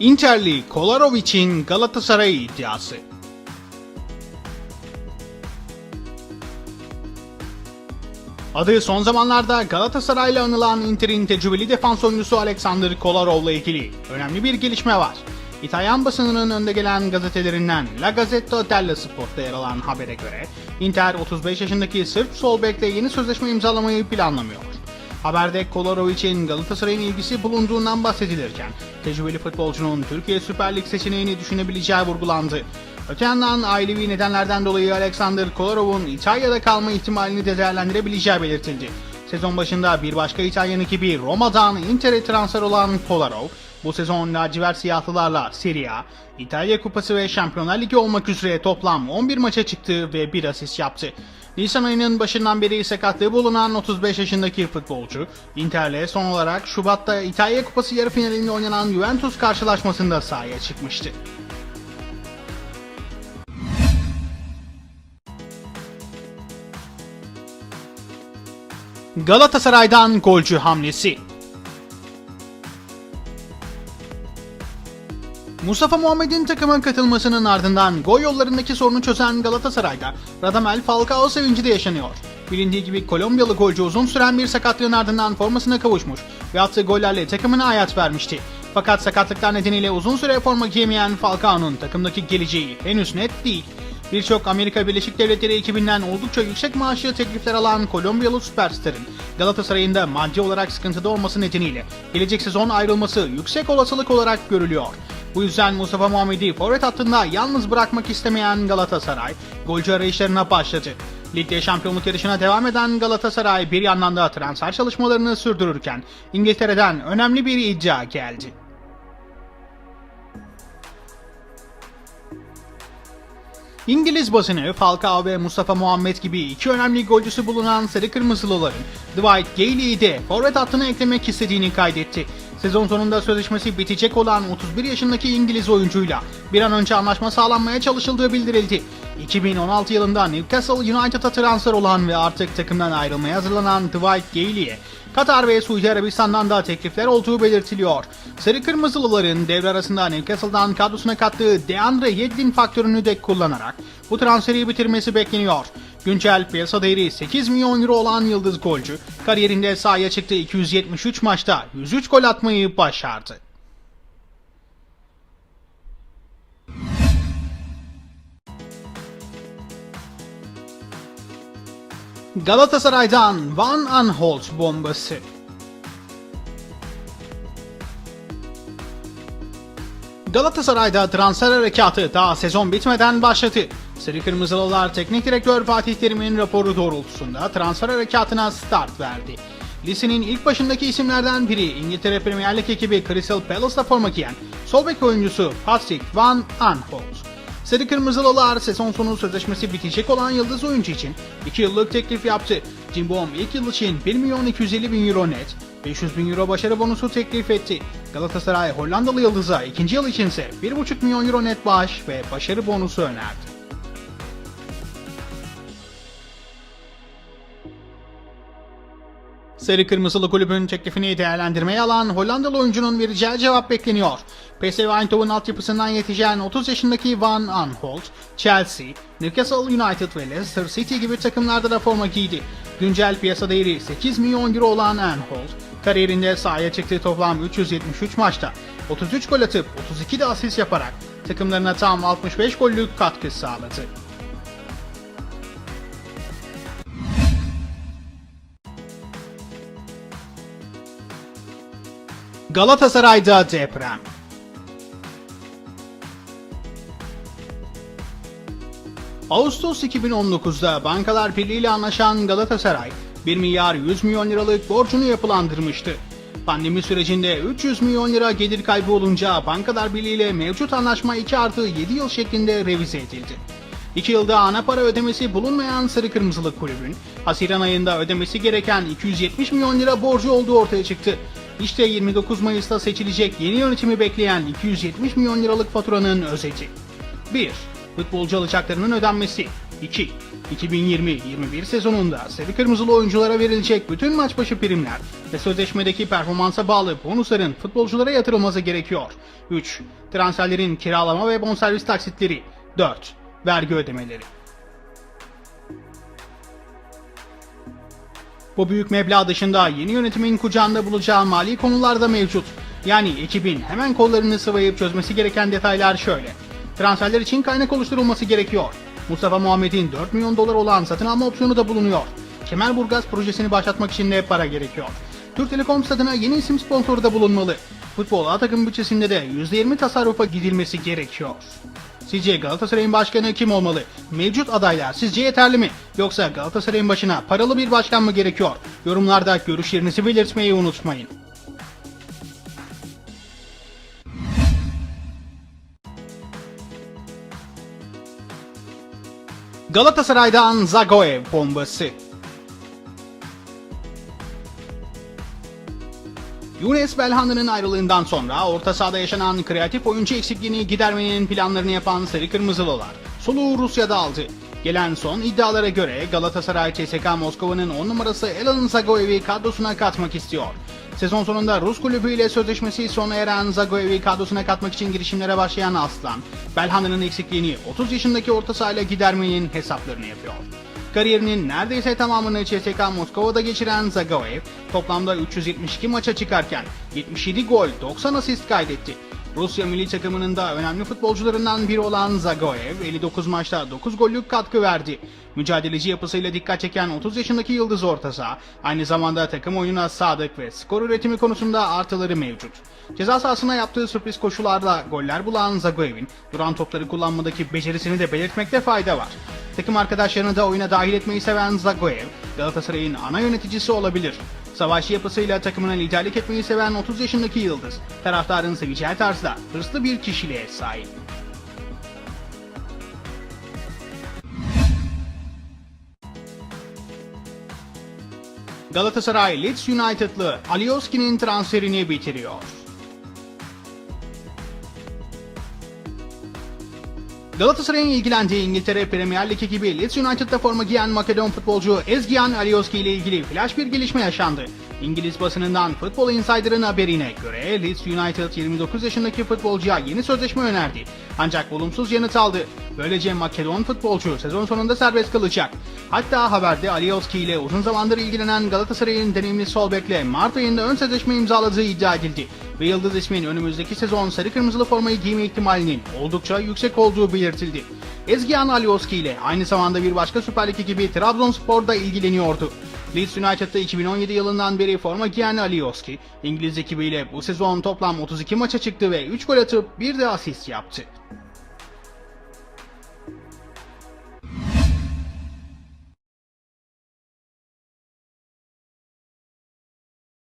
Interli Kolarovic'in Galatasaray iddiası. Adı son zamanlarda Galatasaray'la anılan Inter'in tecrübeli defans oyuncusu Alexander Kolarov'la ilgili önemli bir gelişme var. İtalyan basınının önde gelen gazetelerinden La Gazzetta dello Sport'ta yer alan habere göre Inter 35 yaşındaki Sırp sol bekle yeni sözleşme imzalamayı planlamıyor. Haberde Kolarovic'in Galatasaray'ın ilgisi bulunduğundan bahsedilirken tecrübeli futbolcunun Türkiye Süper Lig seçeneğini düşünebileceği vurgulandı. Öte yandan ailevi nedenlerden dolayı Alexander Kolarov'un İtalya'da kalma ihtimalini de değerlendirebileceği belirtildi. Sezon başında bir başka İtalyan ekibi Roma'dan Inter'e transfer olan Kolarov, bu sezon lacivert siyahlılarla Serie A, İtalya Kupası ve Şampiyonlar Ligi olmak üzere toplam 11 maça çıktı ve bir asist yaptı. Nisan ayının başından beri sakatlığı bulunan 35 yaşındaki futbolcu, Inter'le son olarak Şubat'ta İtalya Kupası yarı finalinde oynanan Juventus karşılaşmasında sahaya çıkmıştı. Galatasaray'dan golcü hamlesi. Mustafa Muhammed'in takıma katılmasının ardından gol yollarındaki sorunu çözen Galatasaray'da Radamel Falcao sevinci de yaşanıyor. Bilindiği gibi Kolombiyalı golcü uzun süren bir sakatlığın ardından formasına kavuşmuş ve attığı gollerle takımına hayat vermişti. Fakat sakatlıklar nedeniyle uzun süre forma giyemeyen Falcao'nun takımdaki geleceği henüz net değil. Birçok Amerika Birleşik Devletleri ekibinden oldukça yüksek maaşlı teklifler alan Kolombiyalı süperstarın Galatasaray'ın da maddi olarak sıkıntıda olması nedeniyle gelecek sezon ayrılması yüksek olasılık olarak görülüyor. Bu yüzden Mustafa Muhammed'i forvet hattında yalnız bırakmak istemeyen Galatasaray golcü arayışlarına başladı. Ligde şampiyonluk yarışına devam eden Galatasaray bir yandan da transfer çalışmalarını sürdürürken İngiltere'den önemli bir iddia geldi. İngiliz basını Falcao ve Mustafa Muhammed gibi iki önemli golcüsü bulunan Sarı Kırmızılıların Dwight Gale'yi de forvet hattına eklemek istediğini kaydetti. Sezon sonunda sözleşmesi bitecek olan 31 yaşındaki İngiliz oyuncuyla bir an önce anlaşma sağlanmaya çalışıldığı bildirildi. 2016 yılında Newcastle United'a transfer olan ve artık takımdan ayrılmaya hazırlanan Dwight Gale'ye Katar ve Suudi Arabistan'dan da teklifler olduğu belirtiliyor. Sarı Kırmızılıların devre arasında Newcastle'dan kadrosuna kattığı DeAndre Yedlin faktörünü de kullanarak bu transferi bitirmesi bekleniyor. Güncel piyasa değeri 8 milyon euro olan yıldız golcü kariyerinde sahaya çıktığı 273 maçta 103 gol atmayı başardı. Galatasaray'dan Van Aanholt bombası. Galatasaray'da transfer harekatı daha sezon bitmeden başladı. Sarı Kırmızılılar Teknik Direktör Fatih Terim'in raporu doğrultusunda transfer harekatına start verdi. Lisenin ilk başındaki isimlerden biri İngiltere Premier Lig ekibi Crystal Palace'da forma giyen sol bek oyuncusu Patrick Van Aanholt. Sarı Kırmızılılar sezon sonu sözleşmesi bitecek olan yıldız oyuncu için 2 yıllık teklif yaptı. Cimbom ilk yıl için 1 milyon 250 bin euro net, 500 bin euro başarı bonusu teklif etti. Galatasaray Hollandalı yıldıza ikinci yıl içinse 1,5 milyon euro net bağış ve başarı bonusu önerdi. Sarı Kırmızılı kulübün teklifini değerlendirmeye alan Hollandalı oyuncunun vereceği cevap bekleniyor. PSV Eindhoven altyapısından yetişen 30 yaşındaki Van Aanholt, Chelsea, Newcastle United ve Leicester City gibi takımlarda da forma giydi. Güncel piyasa değeri 8 milyon euro olan Aanholt, kariyerinde sahaya çıktığı toplam 373 maçta 33 gol atıp 32 de asist yaparak takımlarına tam 65 gollük katkı sağladı. Galatasaray'da deprem. Ağustos 2019'da Bankalar Birliği ile anlaşan Galatasaray 1 milyar 100 milyon liralık borcunu yapılandırmıştı. Pandemi sürecinde 300 milyon lira gelir kaybı olunca Bankalar Birliği ile mevcut anlaşma 2 artı 7 yıl şeklinde revize edildi. 2 yılda ana para ödemesi bulunmayan Sarı Kırmızılı kulübün Haziran ayında ödemesi gereken 270 milyon lira borcu olduğu ortaya çıktı. İşte 29 Mayıs'ta seçilecek yeni yönetimi bekleyen 270 milyon liralık faturanın özeti. 1. futbolcu alacaklarının ödenmesi. 2. 2020-21 sezonunda Sarı Kırmızılı oyunculara verilecek bütün maç başı primler ve sözleşmedeki performansa bağlı bonusların futbolculara yatırılması gerekiyor. 3. Transferlerin kiralama ve bonservis taksitleri. 4. Vergi ödemeleri. Bu büyük meblağ dışında yeni yönetimin kucağında bulacağı mali konular da mevcut. Yani ekibin hemen kollarını sıvayıp çözmesi gereken detaylar şöyle. Transferler için kaynak oluşturulması gerekiyor. Mustafa Muhammed'in 4 milyon dolar olan satın alma opsiyonu da bulunuyor. Kemerburgaz projesini başlatmak için de para gerekiyor. Türk Telekom stadına yeni isim sponsoru da bulunmalı. Futbol A takım bütçesinde de %20 tasarrufa gidilmesi gerekiyor. Sizce Galatasaray'ın başkanı kim olmalı? Mevcut adaylar sizce yeterli mi? Yoksa Galatasaray'ın başına paralı bir başkan mı gerekiyor? Yorumlarda görüşlerinizi belirtmeyi unutmayın. Galatasaray'dan Zagoev bombası. Younes Belhanda'nın ayrılığından sonra orta sahada yaşanan kreatif oyuncu eksikliğini gidermenin planlarını yapan Sarı Kırmızılılar soluğu Rusya'da aldı. Gelen son iddialara göre Galatasaray CSKA Moskova'nın 10 numarası Elan Zagoev'i kadrosuna katmak istiyor. Sezon sonunda Rus kulübüyle sözleşmesi sona eren Zagoev'i kadrosuna katmak için girişimlere başlayan Aslan, Belhanda'nın eksikliğini 30 yaşındaki orta sahayla gidermenin hesaplarını yapıyor. Kariyerinin neredeyse tamamını CSKA Moskova'da geçiren Zagoev toplamda 372 maça çıkarken 77 gol 90 asist kaydetti. Rusya milli takımının da önemli futbolcularından biri olan Zagoev 59 maçta 9 gollük katkı verdi. Mücadeleci yapısıyla dikkat çeken 30 yaşındaki yıldız orta saha aynı zamanda takım oyununa sadık ve skor üretimi konusunda artıları mevcut. Ceza sahasına yaptığı sürpriz koşularla goller bulan Zagoev'in duran topları kullanmadaki becerisini de belirtmekte fayda var. Takım arkadaşlarını da oyuna dahil etmeyi seven Zagoev, Galatasaray'ın ana yöneticisi olabilir. Savaşçı yapısıyla takımına liderlik etmeyi seven 30 yaşındaki Yıldız, taraftarın seveceği tarzda hırslı bir kişiliğe sahip. Galatasaray Leeds United'lı Alioski'nin transferini bitiriyor. Galatasaray'ın ilgilendiği İngiltere Premier Lig ekibi Leeds United'da forma giyen Makedon futbolcu Ezgian Alioski ile ilgili flash bir gelişme yaşandı. İngiliz basınından Football Insider'ın haberine göre Leeds United 29 yaşındaki futbolcuya yeni sözleşme önerdi. Ancak olumsuz yanıt aldı. Böylece Makedon futbolcu sezon sonunda serbest kalacak. Hatta haberde Alioski ile uzun zamandır ilgilenen Galatasaray'ın deneyimli sol bekle Mart ayında ön sözleşme imzaladığı iddia edildi. Ve Yıldız ismin önümüzdeki sezon sarı kırmızılı formayı giyme ihtimalinin oldukça yüksek olduğu belirtildi. Ezgian Alioski ile aynı zamanda bir başka Süper Lig ekibi Trabzonspor'da ilgileniyordu. Leeds United'da 2017 yılından beri forma giyen Alioski, İngiliz ekibiyle bu sezon toplam 32 maça çıktı ve 3 gol atıp bir de asist yaptı.